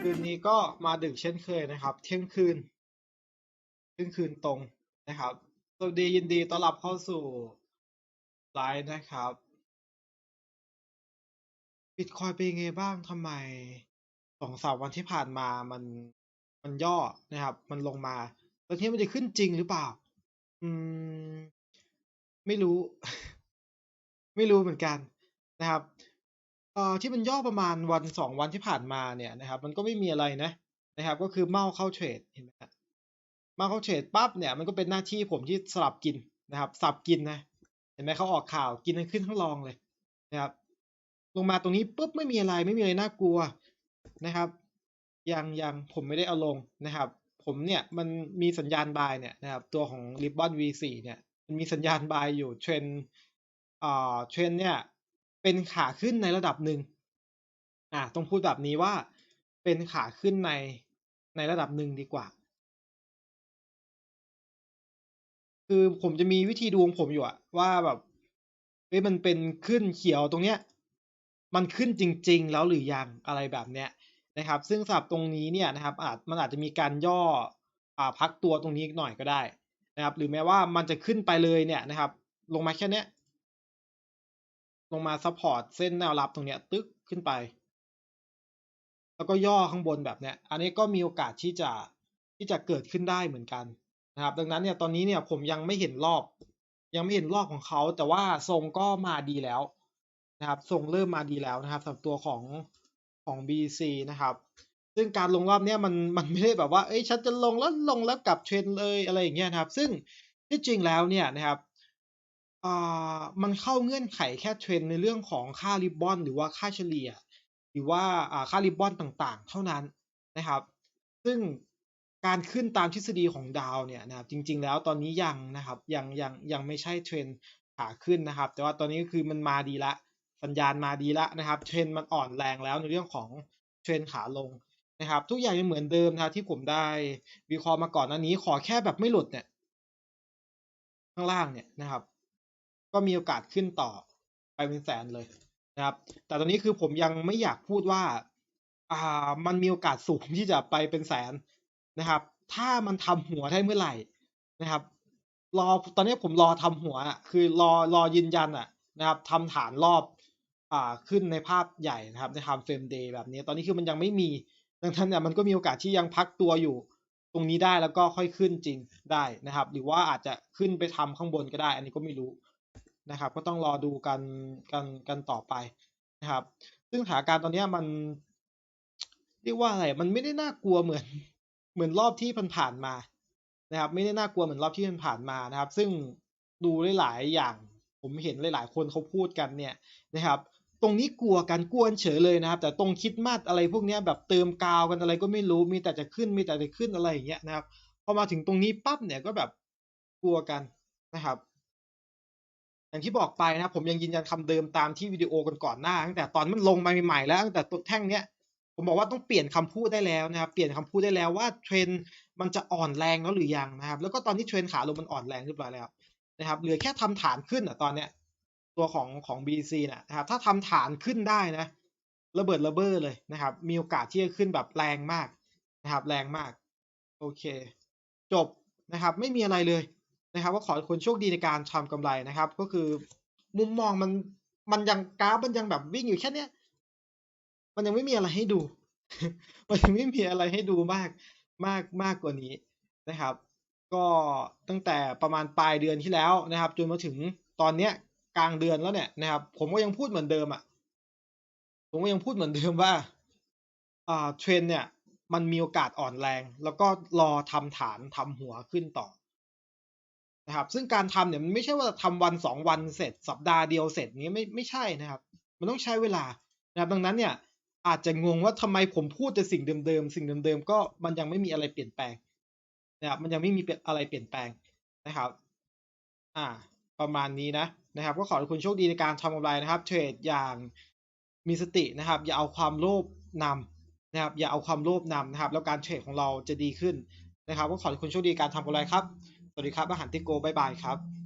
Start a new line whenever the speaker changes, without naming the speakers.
คืนนี้ก็มาดึกเช่นเคยนะครับ เที่ยงคืนเที่ยงคืนตรงนะครับ สวัสดียินดีต้อนรับเข้าสู่ไลฟ์นะครับบิตคอยเป็นไงบ้างทำไมสองสามวันที่ผ่านมามันมันย่อนะครับ มันลงมาแล้วที่มันจะขึ้นจริงหรือเปล่า อืม ไม่รู้ ไม่รู้เหมือนกันนะครับ ที่มันย่อประมาณวันสองวันที่ผ่านมาเนี่ยนะครับ มันก็ไม่มีอะไรนะนะครับ ก็คือเมาเข้าเทรดเห็นไหมครับเมาเข้าเทรดปั๊บเนี่ยมันก็เป็นหน้าที่ผมที่สลับกินนะครับสลับกินนะเห็นไหมเขาออกข่าวกินทั้งขึ้นทั้งรองเลยนะครับ ลงมาตรงนี้ปุ๊บไม่มีอะไรไม่มีอะไรน่ากลัวนะครับ ยังยังผมไม่ได้เอาลงนะครับ ผมเนี่ยมันมีสัญญาณบายเนี่ยนะครับ ตัวของ Ribbon V4 เนี่ยมันมีสัญญาณบายอยู่เทรนอ่าเทรนเนี่ย เป็นขาขึ้นในระดับหนึ่งอ่าต้องพูดแบบนี้ว่าเป็นขาขึ้นในในระดับหนึ่งดีกว่า คือผมจะมีวิธีดูของผมอยู่อะว่าแบบเฮ้ยมันเป็นขึ้นเขียวตรงเนี้ยมันขึ้นจริง ๆ แล้วหรือยังอะไรแบบเนี้ยนะครับ ซึ่งสับตรงนี้เนี่ยนะครับ อาจมันอาจจะมีการย่ออ่าพักตัวตรงนี้หน่อยก็ได้นะครับ หรือแม้ว่ามันจะขึ้นไปเลยเนี่ยนะครับ ลงมาแค่เนี้ย ลงมาซัพพอร์ตเส้นแนวรับตรงเนี้ยตึ๊กขึ้นไป แล้วก็ย่อข้างบนแบบเนี้ย อันนี้ก็มีโอกาสที่จะที่จะเกิดขึ้นได้เหมือนกันนะครับ ดังนั้นเนี่ยตอนนี้เนี่ยผมยังไม่เห็นรอบ ยังไม่เห็นรอบของเขา แต่ว่าทรงก็มาดีแล้วนะครับ ทรงเริ่มมาดีแล้วนะครับสำหรับตัวของของ BC นะครับ ซึ่งการลงรอบเนี้ยมันมันไม่ได้แบบว่า เอ้ยฉันจะลงแล้วลงแล้วกลับเทรนเลยอะไรอย่างเงี้ยนะครับ ซึ่งที่จริงแล้วเนี่ยนะครับ มันเข้าเงื่อนไขแค่เทรนในเรื่องของค่าริบบอนหรือว่าค่าเฉลี่ย หรือว่าค่าริบบอนต่างๆ เท่านั้นนะครับ ซึ่งการขึ้นตามทฤษฎีของดาวเนี่ยนะครับจริงๆแล้วตอนนี้ยังนะครับยังยังยังไม่ใช่เทรนขาขึ้นนะครับ แต่ว่าตอนนี้ก็คือมันมาดีละสัญญาณมาดีละนะครับ เทรนมันอ่อนแรงแล้วในเรื่องของเทรนขาลงนะครับ ทุกอย่างยังเหมือนเดิมนะครับที่ผมได้วิเคราะห์มาก่อนหน้านี้ขอแค่แบบไม่หลุดเนี่ยข้างล่างเนี่ยนะครับ ก็มีโอกาสขึ้นต่อไปเป็นแสนเลยนะครับ แต่ตอนนี้คือผมยังไม่อยากพูดว่า อ่า มันมีโอกาสสูงที่จะไปเป็นแสนนะครับ ถ้ามันทำหัวได้เมื่อไหร่นะครับ รอตอนนี้ผมรอทำหัวอะคือรอรอยืนยันอะนะครับทำฐานรอบอ่าขึ้นในภาพใหญ่นะครับในทำเฟรมเดย์แบบนี้ ตอนนี้คือมันยังไม่มีดังนั้นเนี่ยมันก็มีโอกาสที่ยังพักตัวอยู่ตรงนี้ได้แล้วก็ค่อยขึ้นจริงได้นะครับ หรือว่าอาจจะขึ้นไปทำข้างบนก็ได้ อันนี้ก็ไม่รู้ นะครับ ก็ต้องรอดูกันกันกันต่อไปนะครับ ซึ่งสถานการณ์ตอนนี้มันเรียกว่าอะไร มันไม่ได้น่ากลัวเหมือนเหมือนรอบที่ผ่านๆมานะครับ ไม่ได้น่ากลัวเหมือนรอบที่ผ่านๆมานะครับ ซึ่งดูหลายอย่างผมเห็นหลาย ๆ คนเขาพูดกันเนี่ยนะครับ ตรงนี้กลัวกันกวนเฉยเลยนะครับ แต่ตรงคิดมาดอะไรพวกนี้แบบเติมกาวกันอะไรก็ไม่รู้มีแต่จะขึ้นมีแต่จะขึ้นอะไรอย่างเงี้ยนะครับพอมาถึงตรงนี้ปั๊บเนี่ยก็แบบกลัวกันนะครับ อย่างที่บอกไปนะผมยังยืนยันคำเดิมตามที่วิดีโอกันก่อนหน้าตั้งแต่ตอนมันลงมาใหม่ๆแล้วตั้งแต่ตัวแท่งเนี้ยผมบอกว่าต้องเปลี่ยนคำพูดได้แล้วนะครับเปลี่ยนคำพูดได้แล้วว่าเทรนมันจะอ่อนแรงแล้วหรือยังนะครับ แล้วก็ตอนนี้เทรนขาลงมันอ่อนแรงเรียบร้อยแล้วนะครับเหลือแค่ทำฐานขึ้นอะตอนเนี้ยตัวของของ BC นะนะครับถ้าทำฐานขึ้นได้นะระเบิดระเบ้อเลยนะครับ มีโอกาสที่จะขึ้นแบบแรงมากนะครับ แรงมาก โอเค จบนะครับ ไม่มีอะไรเลย นะครับก็ขอคนโชคดีในการทำกำไรนะครับ ก็คือมุมมองมันมันยังกราฟมันยังแบบวิ่งอยู่แค่เนี้ยมันยังไม่มีอะไรให้ดู มันยังไม่มีอะไรให้ดูมากมากมากกว่านี้นะครับ ก็ตั้งแต่ประมาณปลายเดือนที่แล้วนะครับ จนมาถึงตอนเนี้ยกลางเดือนแล้วเนี่ยนะครับ ผมก็ยังพูดเหมือนเดิมอะผมก็ยังพูดเหมือนเดิมว่าอ่าเทรนเนี่ย มันมีโอกาสอ่อนแรง แล้วก็รอทำฐานทำหัวขึ้นต่อ นะครับ ซึ่งการทำเนี่ยมันไม่ใช่ว่าทำวันสองวันเสร็จ สัปดาห์เดียวเสร็จนี้ไม่ไม่ใช่นะครับ มันต้องใช้เวลานะครับ ดังนั้นเนี่ยอาจจะงงว่าทำไมผมพูดแต่สิ่งเดิมๆสิ่งเดิมๆก็มันยังไม่มีอะไรเปลี่ยนแปลงนะครับ มันยังไม่มีอะไรเปลี่ยนแปลงนะครับ อ่า ประมาณนี้นะนะครับ ก็ขอให้คุณโชคดีในการทำกำไรนะครับ เทรดอย่างมีสตินะครับ อย่าเอาความโลภนำนะครับ อย่าเอาความโลภนำนะครับ แล้วการเทรดของเราจะดีขึ้นนะครับ ก็ขอให้คุณโชคดีในการทำกำไรครับ สวัสดีครับ อาหารติโกบายบายครับ